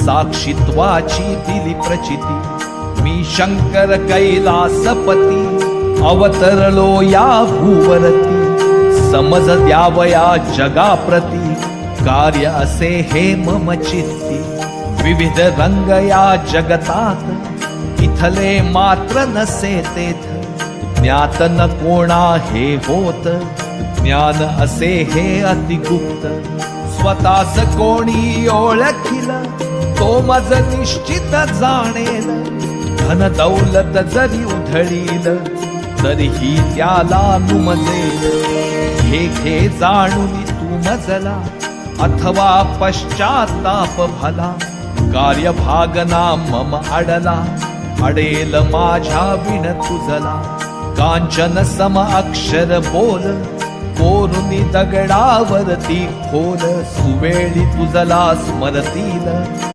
साक्षित्वाची दिली प्रचिती. मी शंकर कैलासपती अवतरलो या भूवरती. समज द्यावया जगाप्रती कार्य असे हे मम चित्ती. विविध रंग या जगतात इथले मात्र नसे तेथ. ज्ञात न कोणा हे होत ज्ञान असे हे अतिगुप्त. स्वतःच कोणी ओळखिलं तो मज निश्चित जाणेल. धन दौलत जरी उधळील तरीही त्याला नुमजेल घे घे जाणून तू मजला अथवा पश्चाताप भला. कार्यभागना मम अडला अडेल माझ्या विण तुझला. कांचन सम अक्षर बोल कोरुनी दगडावरती खोल. सुवेळी तुझला स्मरतील.